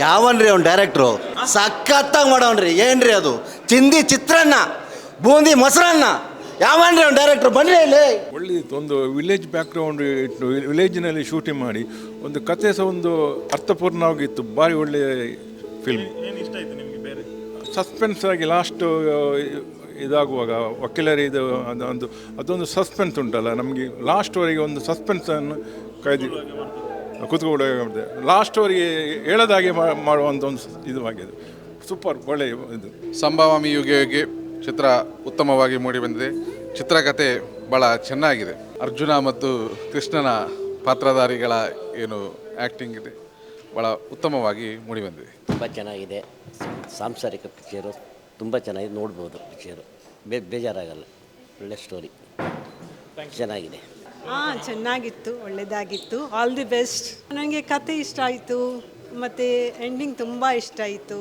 ಯಾವನ್ರಿ ಅವ್ನು ಡೈರೆಕ್ಟ್ರು ಸಖತ್ತಾಗಿ ಮಾಡವನ್ರಿ. ಏನ್ರಿ ಅದು? ಚಿಂದಿ ಚಿತ್ರಾನ್ನ ಬೂಂದಿ ಮೊಸರನ್ನ. ಯಾವನ್ರಿ ಅವ್ನು ಡೈರೆಕ್ಟ್ರು ಬನ್ನಿ ಇಲ್ಲಿ. ಒಳ್ಳೆದಿತ್ತು ಒಂದು ವಿಲೇಜ್ ಬ್ಯಾಕ್ಗ್ರೌಂಡ್ ಇಟ್ಟು ವಿಲೇಜ್ನಲ್ಲಿ ಶೂಟಿಂಗ್ ಮಾಡಿ ಒಂದು ಕತೆ ಸಹ ಒಂದು ಅರ್ಥಪೂರ್ಣವಾಗಿತ್ತು. ಭಾರಿ ಒಳ್ಳೆಯ ಫಿಲ್ಮ್ ಸಸ್ಪೆನ್ಸ್ ಆಗಿ ಲಾಸ್ಟ್ ಇದಾಗುವಾಗ ವಕೀಲರ ಇದು ಅದೊಂದು ಅದೊಂದು ಸಸ್ಪೆನ್ಸ್ ಉಂಟಲ್ಲ ನಮಗೆ ಲಾಸ್ಟ್ವರೆಗೆ ಒಂದು ಸಸ್ಪೆನ್ಸನ್ನು ಕಾಯ್ದು ಕೂತ್ಕೊಳ್ಳ ಲಾಸ್ಟ್ವರೆಗೆ ಅವರಿಗೆ ಮಾ- ಮಾಡುವಂಥ ಒಂದು ಇದು ಆಗಿದೆ. ಸೂಪರ್ ಒಳ್ಳೆಯ ಇದು. ಸಂಭಾವಾಮಿ ಯುಗೆ ಯುಗೆ ಚಿತ್ರ ಉತ್ತಮವಾಗಿ ಮೂಡಿ ಬಂದಿದೆ. ಚಿತ್ರಕಥೆ ಭಾಳ ಚೆನ್ನಾಗಿದೆ. ಅರ್ಜುನ ಮತ್ತು ಕೃಷ್ಣನ ಪಾತ್ರಧಾರಿಗಳ ಏನು ಆ್ಯಕ್ಟಿಂಗ್ ಇದೆ ಭಾಳ ಉತ್ತಮವಾಗಿ ಮೂಡಿ ಬಂದಿದೆ. ತುಂಬ ಚೆನ್ನಾಗಿದೆ. ಸಾಂಸಾರಿಕ ಪಿಕ್ಚರು ತುಂಬ ಚೆನ್ನಾಗಿದೆ. ನೋಡ್ಬೋದು ಪಿಕ್ಚರು ಬೇ ಬೇಜಾರಾಗಲ್ಲ. ಒಳ್ಳೆ ಸ್ಟೋರಿ ಚೆನ್ನಾಗಿದೆ. ಹಾಂ ಚೆನ್ನಾಗಿತ್ತು ಒಳ್ಳೆಯದಾಗಿತ್ತು ಆಲ್ ದಿ ಬೆಸ್ಟ್ ನನಗೆ ಕತೆ ಇಷ್ಟ ಆಯಿತು. ಮತ್ತು ಎಂಡಿಂಗ್ ತುಂಬ ಇಷ್ಟ ಆಯಿತು.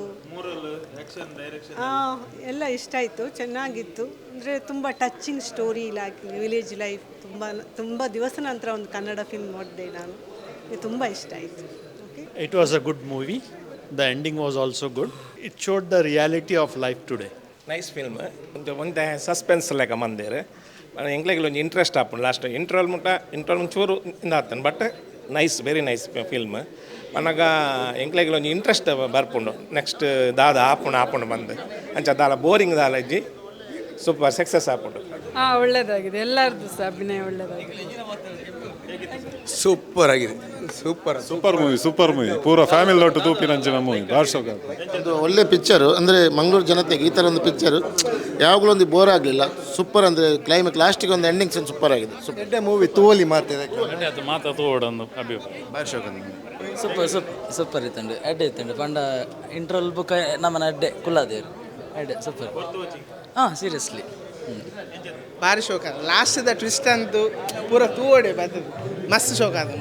ಹಾಂ ಎಲ್ಲ ಇಷ್ಟ ಆಯಿತು. ಚೆನ್ನಾಗಿತ್ತು. ಅಂದರೆ ತುಂಬ touching story like village life ತುಂಬ ತುಂಬ ದಿವಸ ನಂತರ ಒಂದು ಕನ್ನಡ ಫಿಲ್ಮ್ ನೋಡಿದೆ ನಾನು. ಇದು ತುಂಬ ಇಷ್ಟ ಆಯಿತು. Okay it was a good movie the ending was also good it showed the reality of life today nice film ಒಂದು ಒಂದೇ ಸಸ್ಪೆನ್ಸ್ ಲೆಕ್ಕ ಮಂದೇರು ಎಂಕ್ಲೆಗೆ ಒಂದು ಇಂಟ್ರೆಸ್ಟ್ ಆಪುಂಡು ಲಾಸ್ಟ್ ಇಂಟ್ರಲ್ ಮುಟ್ಟ ಇಂಟ್ರಲ್ ಇಂದ ಆತನು but nice very nice film ಮನಗ ಎಂಕ್ಲೆಗೆ ಒಂದು ಇಂಟ್ರೆಸ್ಟ್ ಬರ್ಪುಂಡು. ನೆಕ್ಸ್ಟ್ ದಾದ ಆಪುಣ ಆಪುಂಡು ಬಂದು. ಅಂಚ ದಾಲ ಬೋರಿಂಗ್ ದಾಲ ಇಜ್ಜಿ. ಸೂಪರ್ ಸಕ್ಸಸ್ ಆಪುಂಡು ಹಾಂ ಒಳ್ಳೆಯದಾಗಿದೆ ಎಲ್ಲರದ್ದು ಸಹ ಅಭಿನಯ ಒಳ್ಳೇದಾಗಿದೆ. ಸೂಪರ್ ಆಗಿದೆ. Super super movie super movie ಪೂರ ಫ್ಯಾಮಿಲಿ ಒಟ್ಟು ತೂಪಿನಂಚಿನ ಮೂವಿ ಭಾರ್ಷೋಕ ಒಂದು ಒಳ್ಳೆ ಪಿಕ್ಚರು ಅಂದರೆ ಮಂಗಳೂರು ಜನತೆಗೆ ಈ ಥರ ಒಂದು ಪಿಕ್ಚರು ಯಾವಾಗಲೂ ಒಂದು ಬೋರ್ ಆಗಲಿಲ್ಲ. ಸೂಪರ್ ಅಂದರೆ ಕ್ಲೈಮೇಟ್ ಲಾಸ್ಟಿಗೆ ಒಂದು ಎಂಡಿಂಗ್ಸ್ ಒಂದು ಸೂಪರ್ ಆಗಿದೆ. ಸೂಪರ್ ಮೂವಿ ತೋಲಿ ಮಾತಿದೆ ಅದು ತೋಡೊಂದು ಅಭಿಪ್ರಾಯ. ಸೂಪರ್ ಸೂಪ್ ಸೂಪರ್ ಇತ್ತಂಡು. ಅಡ್ಡೆ ಇತ್ತಂಡು. ಪಂಡ ಇಂಟ್ರಲ್ ಬುಕ್ ನಮ್ಮನ ಅಡ್ಡೆ ಕುಲ್ಲಾದೇರು ಅಡ್ಡೆ ಸೂಪರ್ ಹಾಂ ಸೀರಿಯಸ್ಲಿ ಭಾರಿ ಶೋಕ. ಲಾಸ್ಟ್ ಟ್ವಿಸ್ಟ್ ಅಂತೂ ಪೂರ ತೂವಡೆ ಬರ್ತದೆ ಮಸ್ತ್ ಶೋಕ ಅದು.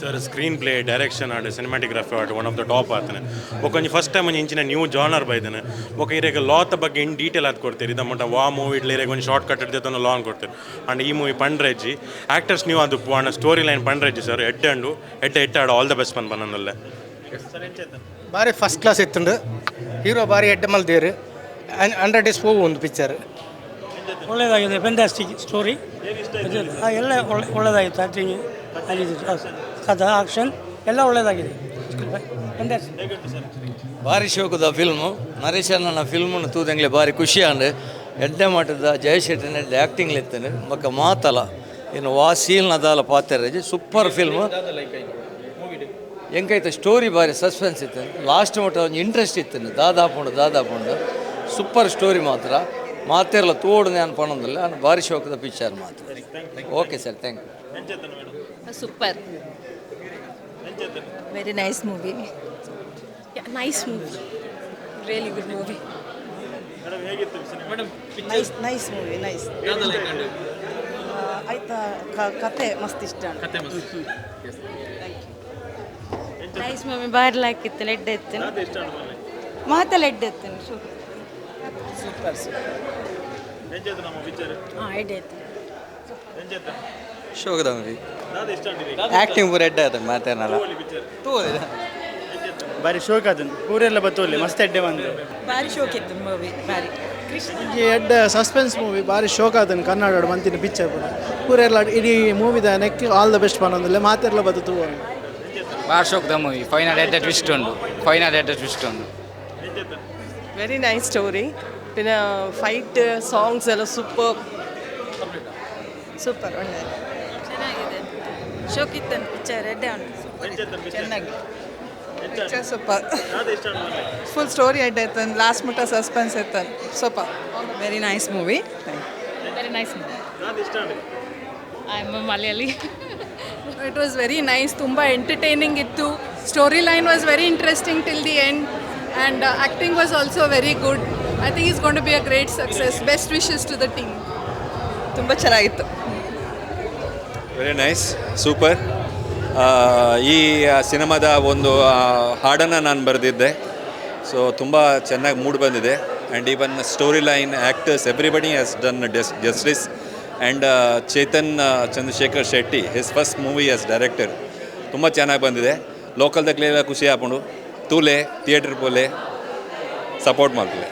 ಸರ್ ಸ್ಕ್ರೀನ್ ಪ್ಲೇ ಡೈರೆಕ್ಷನ್ ಆಡ್ ಸಿನಿಮಾಟಿಗ್ರಫಿ ಆಡ್ ಒನ್ ಆಫ್ ದ ಟಾಪ್ ಆತನೆ. ಬೊಕೊಂಜಿ ಫಸ್ಟ್ ಟೈಮ್ ಒಂಜಿ ಇಂಚಿನ ನ್ಯೂ ಜಾನರ್ ಬೈದನೆ. ಬೊಕ ಇರೇಗ ಲಾತ್ ಬಗ್ಗೆ ಇನ್ ಡೀಟೇಲ್ ಆದ್ ಕೊಡ್ತೀರಿ. ಇದ ಮಟ್ಟ ವಾ ಮೂವಿ ಇಡ್ಲಿ ಇರೇಗ ಒಂದು ಶಾರ್ಟ್ ಕಟ್ ಇಡ್ದೆ ಲಾಂಗ್ ಕೊಡ್ತೀರಿ. ಅಂಡ್ ಈ ಮೂವಿ ಪಂಡ್ರೆಜ್ಜಿ ಆಕ್ಟರ್ಸ್ ನೀವು ಅದು ಅಣ್ಣ ಸ್ಟೋರಿ ಲೈನ್ ಪಂಡ್ರೆಜ್ಜಿ ಸರ್ ಎಡ್ಡೆ ಅಂಡು ಎಡ್ಡೆ ಎಡ್ಡೆ ಆಡು ಆಲ್ ದ ಬೆಸ್ಟ್ ಪನ್ ಬನ್ನಲ್ಲೇ ಬಾರಿ ಫಸ್ಟ್ ಕ್ಲಾಸ್ ಇತ್ತುಂಡು. ಹೀರೋ ಬಾರಿ ಎಡ್ಡೆ ಮಲ್ದೇರು ಹಂಡ್ರೆಡ್ ಡೇಸ್ ಹೋಗು ಒಂದು ಪಿಕ್ಚರ್ ಒಳ್ಳೆಯದಾಗಿದೆ ಫೆಂಟಾಸ್ಟಿಕ್ ಸ್ಟೋರಿ ಎಲ್ಲ ಒಳ್ಳೆ ಒಳ್ಳೆಯದಾಗಿತ್ತು ಆ್ಯಕ್ಟಿಂಗ್ ಕಥಾ ಆಕ್ಷನ್ ಎಲ್ಲ ಒಳ್ಳೆಯದಾಗಿದೆ ಭಾರಿ ಶೋಕದ ಫಿಲ್ಮು ನರೇಶ್ ಅಣ್ಣನ ಫಿಲ್ಮನ್ನು ತೂದಂಗ್ಲೆ ಭಾರಿ ಖುಷಿ ಅಂಡು ಎಡ್ಡೆ ಮಟ್ಟದ ಜಯಶೆಟ್ಟಿನ ಎಡ್ಡೆ ಆ್ಯಕ್ಟಿಂಗ್ ಇತ್ತನು ಮಕ್ಕ ಮಾತಲ ಏನು ವಾ ಸೀಲ್ನ ಅದಾಲ ಪಾತ್ರ ಸೂಪರ್ ಫಿಲ್ಮ್ ಹೆಂಗೈತೆ ಸ್ಟೋರಿ ಭಾರಿ ಸಸ್ಪೆನ್ಸ್ ಇತ್ತು. ಲಾಸ್ಟ್ ಮಟ್ಟ ಒಂದು ಇಂಟ್ರೆಸ್ಟ್ ಇತ್ತು ದಾದಾಪುಂಡು ದಾದಾಪುಂಡು. ಸೂಪರ್ ಸ್ಟೋರಿ ಮಾತ್ರ. ಮಾತೇರಲ್ಲ ತೋಡು ನಾನು ಪಣಂದಿಲ್ಲ ನಾನು ಭಾರಿ ಶೋಕದ ಪಿಕ್ಚರ್ ಮಾತ್ರ. Okay sir thank you super. Very nice movie nice movie really good movie nice nice movie nice ಆಯ್ತಾ ಕತೆ ಮಸ್ತ್ ಇಷ್ಟ. ನೈಸ್ ಮೂವಿ ಭಾರಿ ಲೈಕ್ ಇತ್ತು ಇತ್ತು ಹಾಂ ಎಡ್ಡೆ ಇತ್ತು ಶೋಕದ ಮೂವಿ ಆ್ಯಕ್ಟಿಂಗ್ ಪೂರ ಎಡ್ಡೆ ಆಯ್ತು ಮಾತೇನಲ್ಲ. ಬಾರಿ ಶೋಕ್ ಅದನ್ನು ಪೂರೆಲ್ಲ ಬತ್ತೋಲಿ ಮಸ್ತ್ ಎಡ್ಡೆ ಬಂದು. ಭಾರಿ ಶೋಕ್ ಇತ್ತು ಮೂವಿ ಭಾರಿ. ಈ ಎಡ್ಡ ಸಸ್ಪೆನ್ಸ್ ಮೂವಿ ಬಾರಿ ಶೋಕ್ ಅದನ್ನು ಕನ್ನಡ ಮಂತಿನ ಪಿಕ್ಚರ್ ಕೂಡ ಪೂರೆಲ್ಲ ಇಡೀ ಮೂವಿದ ನೆಕ್ ಆಲ್ ದ ಬೆಸ್ಟ್ ಪನ್ನೊಂದಿಲ್ಲ ಮಾತೆಲ್ಲ ಬತ್ತು ಬಾರಿ ಶೋಕ್ ಶೋಕದ ಮೂವಿ ಫೈನಲ್ ಎಡ್ಡೆ ಟ್ವಿಸ್ಟ್ ಉಂಡು ಫೈನಲ್ ಎಡ್ಡೆ ಟ್ವಿಸ್ಟ್ ಉಂಡು ವೆರಿ ನೈಸ್ ಸ್ಟೋರಿ പിന്നെ ಫೈಟ್ ಸಾಂಗ್ಸ್ ಎಲ್ಲ ಸೂಪರ್ ಸೂಪರ್ ಒಳ್ಳೆ ಚೆನ್ನಾಗಿದೆ ಶೋಕ್ ಇತ್ತು ಪಿಕ್ಚರ್ ಎಡ್ಡೆ ಉಂಟು ಚೆನ್ನಾಗಿ ಸೂಪರ್ ಫುಲ್ ಸ್ಟೋರಿ ಅಡ್ಡ ಇತ್ತು ಲಾಸ್ಟ್ ಮುಟ್ಟ ಸಸ್ಪೆನ್ಸ್ ಇತ್ತು super very nice movie very nice I am Malayali it was very nice ತುಂಬ ಎಂಟರ್ಟೈನಿಂಗ್ ಇತ್ತು story line was very interesting till the end and acting was also very good I think it's going to be a great success best wishes to the team ತುಂಬ ಚೆನ್ನಾಗಿತ್ತು. Very nice super ಈ ಸಿನಿಮಾದ ಒಂದು ಹಾಡನ್ನು ನಾನು ಬರೆದಿದ್ದೆ. So ತುಂಬ ಚೆನ್ನಾಗಿ mood ಬಂದಿದೆ. And even story line actors everybody has done justice and Chetan Chandrashekar Shetty his first movie as director ತುಂಬ ಚೆನ್ನಾಗಿ ಬಂದಿದೆ. ಲೋಕಲ್ದಾಗಲೇ ಖುಷಿ ಆಪುಂಡು ತೂಲೆ ಥಿಯೇಟರ್ ಪೋಲೆ ಸಪೋರ್ಟ್ ಮಾಡ್ತೀವಿ.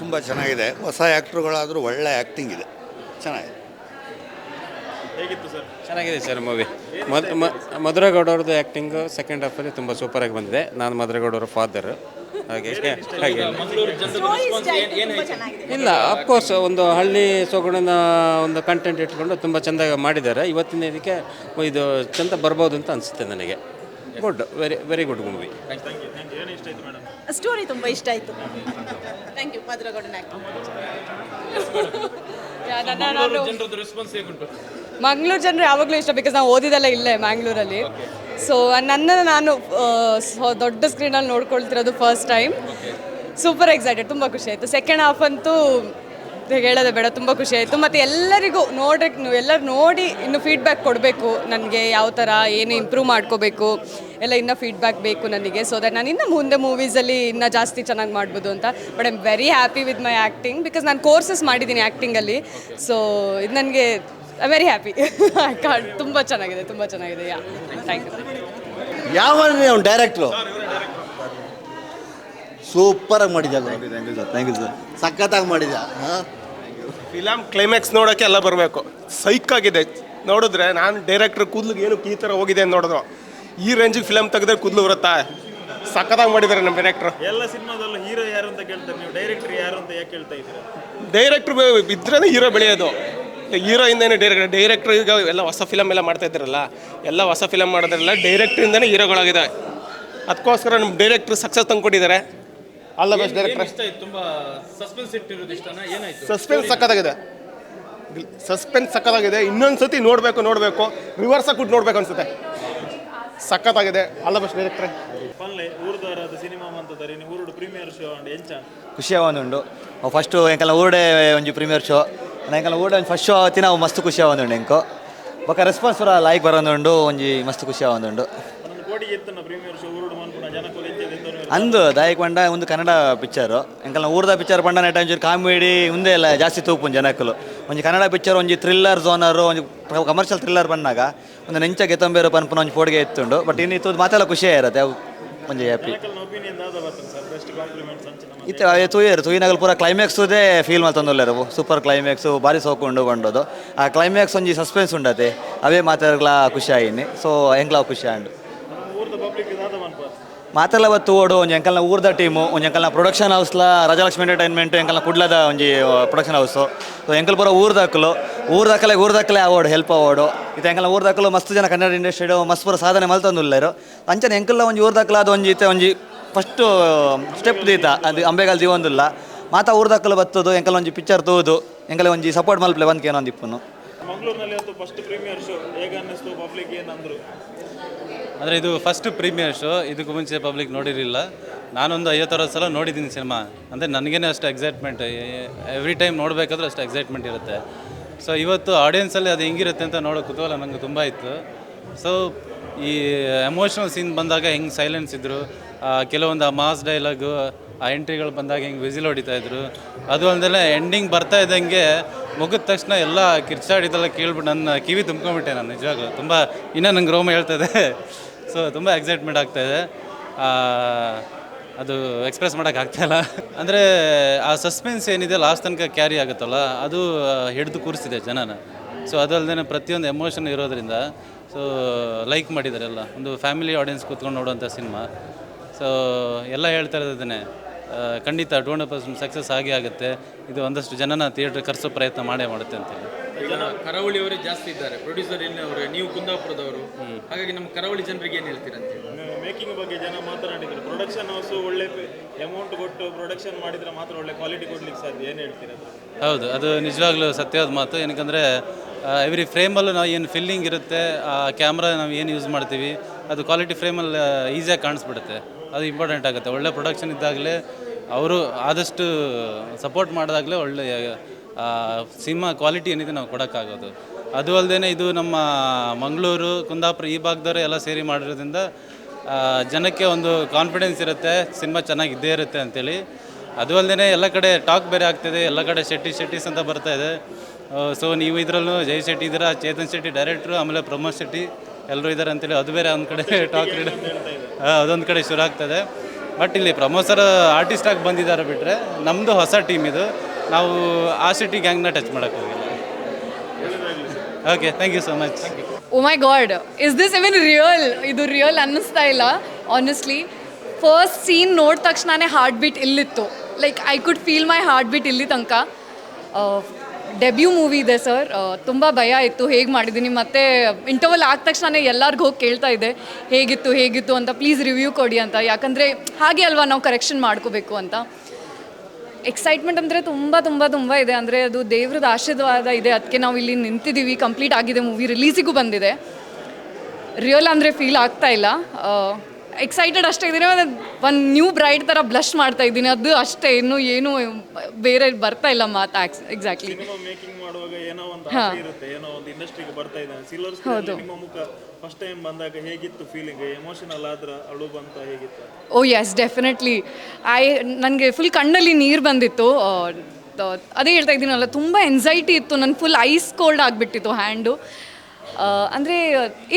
ತುಂಬ ಚೆನ್ನಾಗಿದೆ. ಹೊಸ ಆ್ಯಕ್ಟ್ರುಗಳಾದರೂ ಒಳ್ಳೆ ಆ್ಯಕ್ಟಿಂಗ್ ಇದೆ. ಚೆನ್ನಾಗಿದೆ. ಚೆನ್ನಾಗಿದೆ ಸರ್ ಮೂವಿ ಮಧುರಗೌಡ ಅವ್ರದ್ದು ಆ್ಯಕ್ಟಿಂಗು ಸೆಕೆಂಡ್ ಹಾಫಲ್ಲಿ ತುಂಬ ಸೂಪರಾಗಿ ಬಂದಿದೆ. ನಾನು ಮಧುರಗೌಡ ಅವರ ಫಾದರ್ ಹಾಗೆ ಹಾಗೆ. ಇಲ್ಲ ಅಫ್ಕೋರ್ಸ್ ಒಂದು ಹಳ್ಳಿ ಸೊಗಡಿನ ಒಂದು ಕಂಟೆಂಟ್ ಇಟ್ಕೊಂಡು ತುಂಬ ಚೆಂದ ಮಾಡಿದ್ದಾರೆ. ಇವತ್ತಿನ ಇದಕ್ಕೆ ಇದು ಚೆಂದ ಬರ್ಬೋದು ಅಂತ ಅನಿಸುತ್ತೆ ನನಗೆ. Good very very good movie story ತುಂಬ ಇಷ್ಟ ಆಯಿತು. ಥ್ಯಾಂಕ್ ಯು ಮಧುರಗೌಡನ ಮಂಗಳೂರು ಜನರು ಯಾವಾಗಲೂ ಇಷ್ಟ ಬಿಕಾಸ್ ನಾವು ಓದಿದೆಲ್ಲ ಇಲ್ಲೇ ಮ್ಯಾಂಗ್ಳೂರಲ್ಲಿ ಸೊ ನನ್ನನ್ನು ನಾನು ದೊಡ್ಡ ಸ್ಕ್ರೀನಲ್ಲಿ ನೋಡ್ಕೊಳ್ತಿರೋದು ಫಸ್ಟ್ ಟೈಮ್ ಸೂಪರ್ ಎಕ್ಸೈಟೆಡ್ ತುಂಬ ಖುಷಿ ಆಯಿತು. ಸೆಕೆಂಡ್ ಹಾಫ್ ಅಂತೂ ಹೇಳೋದೇ ಬೇಡ ತುಂಬ ಖುಷಿ ಆಯಿತು. ಮತ್ತು ಎಲ್ಲರಿಗೂ ನೋಡೋಕ್ಕೆ ನೀವು ಎಲ್ಲರೂ ನೋಡಿ ಇನ್ನು ಫೀಡ್ಬ್ಯಾಕ್ ಕೊಡಬೇಕು. ನನಗೆ ಯಾವ ಥರ ಏನು ಇಂಪ್ರೂವ್ ಮಾಡ್ಕೋಬೇಕು. ಎಲ್ಲ ಇನ್ನೂ ಫೀಡ್ಬ್ಯಾಕ್ ಬೇಕು ನನಗೆ. ಸೊ ದಟ್ ನಾನು ಇನ್ನು ಮುಂದೆ ಮೂವೀಸಲ್ಲಿ ಇನ್ನೂ ಜಾಸ್ತಿ ಚೆನ್ನಾಗಿ ಮಾಡ್ಬೋದು ಅಂತ. But I am very happy with my acting because ನಾನು ಕೋರ್ಸಸ್ ಮಾಡಿದ್ದೀನಿ ಆ್ಯಕ್ಟಿಂಗಲ್ಲಿ ಸೊ ಇದು ನನಗೆ ಐ ವೆರಿ ಹ್ಯಾಪಿ ತುಂಬ ಚೆನ್ನಾಗಿದೆ ತುಂಬ ಚೆನ್ನಾಗಿದೆ. ಯಾ ಥ್ಯಾಂಕ್ ಯು ಯಾವ ಅವ್ನು ಡೈರೆಕ್ಟ್ರು ಸೂಪರಾಗಿ ಮಾಡಿದ್ಯಾ thank you sir thank you sir ಸಖತ್ತಾಗಿ ಮಾಡಿದ್ಯಾ? ಹಾಂ? ಫಿಲಮ್ ಕ್ಲೈಮ್ಯಾಕ್ಸ್ ನೋಡೋಕ್ಕೆ ಎಲ್ಲ ಬರಬೇಕು. ಸೈಕ್ ಆಗಿದೆ. ನೋಡಿದ್ರೆ ನಾನು ಡೈರೆಕ್ಟ್ರ್ ಕೂದಲಿಗೆ ಏನು ಈ ಥರ ಹೋಗಿದೆ ಅಂತ ನೋಡಿದ್ರು. ಈ ರೇಂಜಿಗೆ ಫಿಲಮ್ ತೆಗೆದ್ರೆ ಕೂದಲು ಬರುತ್ತಾ? ಸಖತ್ತಾಗಿ ಮಾಡಿದ್ದಾರೆ ನಮ್ಮ ಡೈರೆಕ್ಟ್ರು ಎಲ್ಲ ಸಿನಿಮಾದಲ್ಲೂ ಹೀರೋ ಯಾರು ಅಂತ ಕೇಳ್ತಾರೆ. ನೀವು ಡೈರೆಕ್ಟರ್ ಯಾರು ಅಂತ ಯಾಕೆ ಕೇಳ್ತಾ ಇದ್ದೀರಾ? ಡೈರೆಕ್ಟ್ರ್ ಇದ್ರೇ ಹೀರೋ ಬೆಳೆಯೋದು. ಹೀರೋ ಇಂದನೇ ಡೈರೆಕ್ಟರ್ ಡೈರೆಕ್ಟ್ರ್ ಈಗ ಎಲ್ಲ ಹೊಸ ಫಿಲಮ್ ಎಲ್ಲ ಮಾಡ್ತಾ ಇದ್ದಾರಲ್ಲ ಎಲ್ಲ ಹೊಸ ಫಿಲಮ್ ಮಾಡೋದ್ರಲ್ಲ ಡೈರೆಕ್ಟ್ರಿಂದನೇ ಹೀರೋಗಳಾಗಿದೆ ಅದಕ್ಕೋಸ್ಕರ ನಮ್ಮ ಡೈರೆಕ್ಟ್ರ್ ಸಕ್ಸಸ್ ತಂದ್ಕೊಟ್ಟಿದ್ದಾರೆ. ಆಲ್ ದ ಬೆಸ್ಟ್ ಡೈರೆಕ್ಟ್ರ್ ತುಂಬ ಸಸ್ಪೆನ್ಸ್ ಇಟ್ಟಿರೋದು ಇಷ್ಟನಾ? ಏನಾಯ್ತು? ಸಸ್ಪೆನ್ಸ್ ಸಕ್ಕತ್ತಾಗಿದೆ ಸಸ್ಪೆನ್ಸ್ ಸಕ್ಕತ್ತಾಗಿದೆ ಇನ್ನೊಂದು ಸತಿ ನೋಡಬೇಕು ನೋಡಬೇಕು. ರಿವರ್ಸ್ ಆಗಿ ನೋಡ್ಬೇಕು ಅನ್ಸುತ್ತೆ. ಸಕ್ಕತ್ತಾಗಿದೆ ಆಲ್ ದ ಬೆಸ್ಟ್ ಡೈರೆಕ್ಟ್ರೆ ಪನ್ಲೆ ಊರ್ದಾರದ ಸಿನಿಮಾ ಮಂತದಾರೆ. ನೀವು ಊರುಡು ಪ್ರೀಮಿಯರ್ ಶೋ ಅಂಡ್ ಎಂಚ ಖುಷಿ ಆವೊಂದುಂಡು ಫಸ್ಟ್ ಎಂಕಲ್ನ ಊರಡೆ ಒಂಜಿ ಪ್ರೀಮಿಯರ್ ಶೋ ಎಂಕಲ್ನ ಓಡ ಒಂದು ಫಸ್ಟ್ ಶೋ ಆವತ್ತಿನ ಅವು ಮಸ್ತ್ ಖುಷಿ ಆವೊಂದುಂಡು ಎಂಕು ಬೊಕ ರೆಸ್ಪಾನ್ಸ್ ಪೂರ ಲಾಯ್ಕ್ ಬರೋಂದುಂಡು ಒಂಜಿ ಮಸ್ತ್ ಖುಷಿ ಆವೊಂದುಂಡು ಅಂದು ದಾಯಕ್ ಪಂಡ ಒಂದು ಕನ್ನಡ ಪಿಕ್ಚರು ಎಂಕಲ್ನ ಊರ್ದ ಪಿಕ್ಚರ್ ಪಂಡ ನೆಟ ಒಂಚೂರು ಕಾಮಿಡಿ ಮುಂದೆ ಇಲ್ಲ ಜಾಸ್ತಿ ತೂಪು ಜನಕ್ಕಲು ಒಂಜಿ ಕನ್ನಡ ಪಿಕ್ಚರ್ ಒಂಜಿ ಥ್ರಿಲ್ಲರ್ ಝೋನರು ಒಂಜಿ ಕಮರ್ಷಿಯಲ್ ಥ್ರಿಲ್ಲರ್ ಬಂದಾಗ ಒಂದು ನೆಂಚ ಗೆತ್ತಂಬೇರು ಪನ್ಪುನ ಒಂಜಿ ಫೋಡ್ಗೆ ಎತ್ತುಂಡು. ಬಟ್ ಇನ್ನು ಇತ್ತು ಮಾತೆಲ್ಲ ಖುಷಿಯೇ ಇರುತ್ತೆ ಒಂಜಿ ಹ್ಯಾಪಿ ಇತ್ತು ತೂಯರು ತೂಯಿನಾಗಲ್ ಪೂರ ಕ್ಲೈಮ್ಯಾಕ್ಸುದೇ ಫೀಲ್ ಮಲ್ತೊಂದುಲ್ಲೆರು ಸೂಪರ್ ಕ್ಲೈಮ್ಯಾಕ್ಸು ಭಾರಿ ಉಂಡು ಬಂಡೋದು ಆ ಕ್ಲೈಮ್ಯಾಕ್ಸ್ ಒಂಜಿ ಸಸ್ಪೆನ್ಸ್ ಉಂಡತೆ. ಅವೇ ಮಾತಾಡ್ಲ ಖುಷಿ ಆಗಿನಿ ಸೊ ಎಂಕ್ಲ ಖುಷಿ ಆಂಡು ಮಾತೆಲ್ಲ ಬತ್ತು ಓಡು, ಒಂಜಿ ಎಂಕಲ್ನ ಊರ್ದ ಟೀಮು ಒಂಜಿ ಎಂಕಲ್ನ ಪ್ರೊಡಕ್ಷನ್ ಹೌಸ್ಲ ರಾಜಲಕ್ಷ್ಮಿ ಎಂಟರ್ಟೈನ್ಮೆಂಟ್ ಎಂಕಲ್ನ ಕುಡ್ಲದ ಒಂಜಿ ಪ್ರೊಡಕ್ಷನ್ ಹೌಸು ಸೊ ಎಂಕಲ್ ಪೂರ ಊರ್ದಕ್ಕಲು ಊರ್ದಕ್ಕಲೆ ಊರ್ದಕ್ಕಲೆ ಅವಾರ್ಡ್ ಹೆಲ್ಪ್ ಅವಾರ್ಡು ಇದು ಎಂಕಲ್ನ ಊರ್ದಕ್ಕಲು ಮಸ್ತ್ ಜನ ಕನ್ನಡ ಇಂಡಸ್ಟ್ರಿಡು ಮಸ್ತ್ ಪೂರ ಸಾಧನೆ ಮಲ್ತೊಂದುಲ್ಲೆರು ಅಂಚನೆ ಎಂಕಲ್ನ ಒಂಜಿ ಊರ್ದಕ್ಕಲ ಅದು ಒಂಜಿ, ಇತ್ತೆ ಒಂಜಿ ಫಸ್ಟು ಸ್ಟೆಪ್ ದೀತ ಅದು ಅಂಬೆಗಾಲ್ ದಿವೊಂದುಲ್ಲ ಮಾತಾ ಊರ್ದಕ್ಕಲು ಬತ್ತದು ಎಂಕಲ್ ಒಂಜಿ ಪಿಕ್ಚರ್ ತೂದು ಎಂಕಲ್ ಒಂಜಿ ಸಪೋರ್ಟ್ ಮಲ್ಪ್ಲೆ ಬಂದ್ ಏನೋ ಇಪ್ಪುನು. ಮಂಗಳೂರಿನಲ್ಲಿ ಇವತ್ತು ಫಸ್ಟ್ ಪ್ರೀಮಿಯರ್ ಶೋ ಹೇಗೆ ಅನ್ನಿಸ್ತು ಪಬ್ಲಿಕ್ ಏನಂದ್ರು? ಅಂದರೆ ಇದು ಫಸ್ಟ್ ಪ್ರೀಮಿಯರ್ ಶೋ ಇದಕ್ಕೂ ಮುಂಚೆ ಪಬ್ಲಿಕ್ ನೋಡಿರಲಿಲ್ಲ. ನಾನೊಂದು ಐವತ್ತರವತ್ತು ಸಲ ನೋಡಿದ್ದೀನಿ ಸಿನಿಮಾ ಅಂದರೆ ನನಗೇನೆ ಅಷ್ಟು ಎಕ್ಸೈಟ್ಮೆಂಟ್ ಎವ್ರಿ ಟೈಮ್ ನೋಡಬೇಕಾದ್ರೂ ಅಷ್ಟು ಎಕ್ಸೈಟ್ಮೆಂಟ್ ಇರುತ್ತೆ. ಸೊ ಇವತ್ತು ಆಡಿಯನ್ಸಲ್ಲಿ ಅದು ಹೆಂಗಿರುತ್ತೆ ಅಂತ ನೋಡೋ ಕುತೂಹಲ ನನಗೆ ತುಂಬ ಇತ್ತು. ಸೊ ಈ ಎಮೋಷ್ನಲ್ ಸೀನ್ ಬಂದಾಗ ಹೆಂಗೆ ಸೈಲೆನ್ಸ್ ಇದ್ದರು ಕೆಲವೊಂದು ಆ ಮಾಸ್ ಡೈಲಾಗು, ಆ ಎಂಟ್ರಿಗಳು ಬಂದಾಗ ಹಿಂಗೆ ವಿಸಿಲ್ ಹೊಡಿತಾ ಇದ್ರು. ಅದು ಅಲ್ಲದೆ ಎಂಡಿಂಗ್ ಬರ್ತಾ ಇದ್ದಂಗೆ ಮುಗಿದ ತಕ್ಷಣ ಎಲ್ಲ ಕಿರ್ಚಾಡಿದೆಲ್ಲ ಕೇಳ್ಬಿಟ್ಟು ನನ್ನ ಕಿವಿ ತುಂಬ್ಕೊಂಬಿಟ್ಟೆ ನಾನು, ನಿಜವಾಗ್ಲೂ. ತುಂಬ, ಇನ್ನೂ ನಂಗೆ ರೋಮ ಹೇಳ್ತದೆ ಸೊ ತುಂಬ ಎಕ್ಸೈಟ್ಮೆಂಟ್ ಆಗ್ತಾಯಿದೆ ಅದು ಎಕ್ಸ್ಪ್ರೆಸ್ ಮಾಡೋಕ್ಕಾಗ್ತಾಯಿಲ್ಲ ಅಂದರೆ, ಆ ಸಸ್ಪೆನ್ಸ್ ಏನಿದೆ ಲಾಸ್ಟ್ ತನಕ ಕ್ಯಾರಿ ಆಗುತ್ತಲ್ಲ, ಅದು ಹಿಡಿದು ಕೂರಿಸಿದೆ ಜನನ. ಸೊ ಅದಲ್ಲದೆ ಪ್ರತಿಯೊಂದು ಎಮೋಷನ್ ಇರೋದ್ರಿಂದ ಸೊ ಲೈಕ್ ಮಾಡಿದ್ದಾರೆ ಎಲ್ಲ. ಒಂದು ಫ್ಯಾಮಿಲಿ ಆಡಿಯನ್ಸ್ ಕೂತ್ಕೊಂಡು ನೋಡುವಂಥ ಸಿನಿಮಾ ಸೊ ಎಲ್ಲ ಹೇಳ್ತಾ ಇರೋದನ್ನೇ ಖಂಡಿತ ಟೂ ಹಂಡ್ರೆಡ್ ಪರ್ಸೆಂಟ್ ಸಕ್ಸಸ್ ಆಗಿ ಆಗುತ್ತೆ. ಇದು ಒಂದಷ್ಟು ಜನನ ಥಿಯೇಟ್ರ್ ಕರೆಸೋ ಪ್ರಯತ್ನ ಮಾಡೇ ಮಾಡುತ್ತೆ ಅಂತೇಳಿ. ಕರಾವಳಿಯವರೇ ಜಾಸ್ತಿ ಇದ್ದಾರೆ. ಪ್ರೊಡ್ಯೂಸರ್ ಏನವರು ನೀವು ಕುಂದಾಪುರದವರು. ಹಾಗಾಗಿ ನಮ್ಮ ಕರಾವಳಿ ಜನರಿಗೆ ಏನು ಹೇಳ್ತೀರಂತೆ ಮೇಕಿಂಗ್ ಬಗ್ಗೆ ಜನ ಮಾತನಾಡಿದ್ರು ಪ್ರೊಡಕ್ಷನ್ ಹೌಸು ಒಳ್ಳೆ ಅಮೌಂಟ್ ಕೊಟ್ಟು ಪ್ರೊಡಕ್ಷನ್ ಮಾಡಿದ್ರೆ ಮಾತ್ರ ಒಳ್ಳೆ ಕ್ವಾಲಿಟಿ ಕೊಡ್ಲಿಕ್ಕೆ ಸಾಧ್ಯ. ಏನು ಹೇಳ್ತೀರಾ ಹೌದು ಅದು ನಿಜವಾಗ್ಲೂ ಸತ್ಯವಾದ ಮಾತು. ಏನಕ್ಕಂದರೆ ಎವ್ರಿ ಫ್ರೇಮಲ್ಲೂ ನಾವು ಏನು ಫಿಲ್ಲಿಂಗ್ ಇರುತ್ತೆ ಆ ಕ್ಯಾಮ್ರಾ ನಾವು ಏನು ಯೂಸ್ ಮಾಡ್ತೀವಿ ಅದು ಕ್ವಾಲಿಟಿ ಫ್ರೇಮಲ್ಲಿ ಈಸಿಯಾಗಿ ಕಾಣಿಸ್ಬಿಡುತ್ತೆ. ಅದು ಇಂಪಾರ್ಟೆಂಟ್ ಆಗುತ್ತೆ. ಒಳ್ಳೆ ಪ್ರೊಡಕ್ಷನ್ ಇದ್ದಾಗಲೇ ಅವರು ಆದಷ್ಟು ಸಪೋರ್ಟ್ ಮಾಡಿದಾಗಲೇ ಒಳ್ಳೆ ಸಿನಿಮಾ ಕ್ವಾಲಿಟಿ ಏನಿದೆ ನಾವು ಕೊಡೋಕ್ಕಾಗೋದು. ಅದು ಅಲ್ಲದೆ ಇದು ನಮ್ಮ ಮಂಗಳೂರು, ಕುಂದಾಪುರ ಈ ಭಾಗದವರು ಎಲ್ಲ ಸೇರಿ ಮಾಡಿರೋದ್ರಿಂದ ಜನಕ್ಕೆ ಒಂದು ಕಾನ್ಫಿಡೆನ್ಸ್ ಇರುತ್ತೆ ಸಿನಿಮಾ ಚೆನ್ನಾಗಿ ಇದ್ದೇ ಇರುತ್ತೆ ಅಂಥೇಳಿ ಅದು ಅಲ್ಲದೆ ಎಲ್ಲ ಕಡೆ ಟಾಕ್ ಬೇರೆ ಆಗ್ತಿದೆ, ಎಲ್ಲ ಕಡೆ ಶೆಟ್ಟಿ ಶೆಟ್ಟಿಸ್ ಅಂತ ಬರ್ತಾ ಇದೆ. ಸೊ ನೀವು ಇದರಲ್ಲೂ ಜೈ ಶೆಟ್ಟಿ ಇದ್ದೀರಾ, ಚೇತನ್ ಶೆಟ್ಟಿ ಡೈರೆಕ್ಟ್ರು ಆಮೇಲೆ ಪ್ರಮೋದ್ ಶೆಟ್ಟಿ. ಎಲ್ಲರೂ ಇದ್ದಾರೆ ಅಂತೇಳಿ ಅದು ಬೇರೆ ಒಂದು ಕಡೆ ಟಾಕ್ ಅದೊಂದು ಕಡೆ ಶುರು ಆಗ್ತದೆ. ಬಟ್ ಇಲ್ಲಿ ಪ್ರಮೋದ್ ಸರ್ ಆರ್ಟಿಸ್ಟ್ ಆಗಿ ಬಂದಿದ್ದಾರೆ ಬಿಟ್ಟರೆ ನಮ್ಮದು ಹೊಸ ಟೀಮ್ ಇದು. ನಾವು ಆ ಸಿಟಿ ಗ್ಯಾಂಗ್ನ ಟಚ್ ಮಾಡೋಕ್ಕೆ ಹೋಗಿಲ್ಲ. Okay thank you so much oh my god is this even real ಇದು ರಿಯಲ್ ಅನ್ನಿಸ್ತಾ ಇಲ್ಲ ಆನೆಸ್ಟ್ಲಿ ಫಸ್ಟ್ ಸೀನ್ ನೋಡಿದ ತಕ್ಷಣನೇ heart beat ಇಲ್ಲಿತ್ತು. Like I could feel my heart beat ಇಲ್ಲಿ ತನಕ. ಡೆಬ್ಯೂ ಮೂವಿ ಇದೆ ಸರ್. ತುಂಬ ಭಯ ಇತ್ತು. ಹೇಗೆ ಮಾಡಿದ್ದೀನಿ? ಮತ್ತು ಇಂಟರ್ವಲ್ ಆದ ತಕ್ಷಣ ಎಲ್ಲರಿಗೂ ಹೋಗಿ ಕೇಳ್ತಾ ಇದ್ದೆ ಹೇಗಿತ್ತು ಹೇಗಿತ್ತು ಅಂತ ಪ್ಲೀಸ್ ರಿವ್ಯೂ ಕೊಡಿ ಅಂತ. ಯಾಕಂದರೆ ಹಾಗೆ ಅಲ್ವಾ ನಾವು ಕರೆಕ್ಷನ್ ಮಾಡ್ಕೋಬೇಕು ಅಂತ. ಎಕ್ಸೈಟ್ಮೆಂಟ್ ಅಂದರೆ ತುಂಬ ತುಂಬ ತುಂಬ ಇದೆ. ಅಂದರೆ ಅದು ದೇವ್ರದ ಆಶೀರ್ವಾದ ಇದೆ. ಅದಕ್ಕೆ ನಾವು ಇಲ್ಲಿ ನಿಂತಿದ್ದೀವಿ ಕಂಪ್ಲೀಟ್ ಆಗಿದೆ ಮೂವಿ. ರಿಲೀಸಿಗೂ ಬಂದಿದೆ. ರಿಯಲ್ ಅಂದರೆ ಫೀಲ್ ಆಗ್ತಾ ಇಲ್ಲ. ಎಕ್ಸೈಟೆಡ್ ಅಷ್ಟೇ ಇದ್ದೀನಿ. ಒಂದು ನ್ಯೂ ಬ್ರೈಡ್ ಥರ ಬ್ಲಶ್ ಮಾಡ್ತಾ ಇದ್ದೀನಿ. ಅದು ಅಷ್ಟೇ. ಇನ್ನು ಏನು ಬೇರೆ ಬರ್ತಾ ಇಲ್ಲ ಮಾತು ಎಕ್ಸಾಕ್ಟ್ಲಿ ಮೇಕಿಂಗ್ ಮಾಡುವಾಗ ಏನೋ ಒಂದು ಹಾ. ಆಸೆ ಇರುತ್ತೆ. ಏನೋ ಒಂದು ಇಂಡಸ್ಟ್ರಿಗೆ ಬರ್ತಾ ಇದ್ದಾನೆ. ಸಿಲ್ವರ್ ಹೌದು. ನಿಮ್ಮ ಮುಖ ಫಸ್ಟ್ ಟೈಮ್ ಬಂದಾಗ ಹೇಗಿತ್ತು ಫೀಲಿಂಗ್ ಎಮೋಷನಲ್ ಆದ್ರ ಅಳು ಬಂತ ಹೇಗಿತ್ತು? ಓ ಎಸ್ ಡೆಫಿನೆಟ್ಲಿ ಐ ನನಗೆ ಫುಲ್ ಕಣ್ಣಲ್ಲಿ ನೀರು ಬಂದಿತ್ತು. ಅದೇ ಹೇಳ್ತಾ ಇದ್ದೀನಲ್ಲ ತುಂಬ ಎನ್ಸೈಟಿ ಇತ್ತು. ನನ್ನ ಫುಲ್ ಐಸ್ ಕೋಲ್ಡ್ ಆಗಿಬಿಟ್ಟಿತ್ತು ಹ್ಯಾಂಡು ಅಂದರೆ,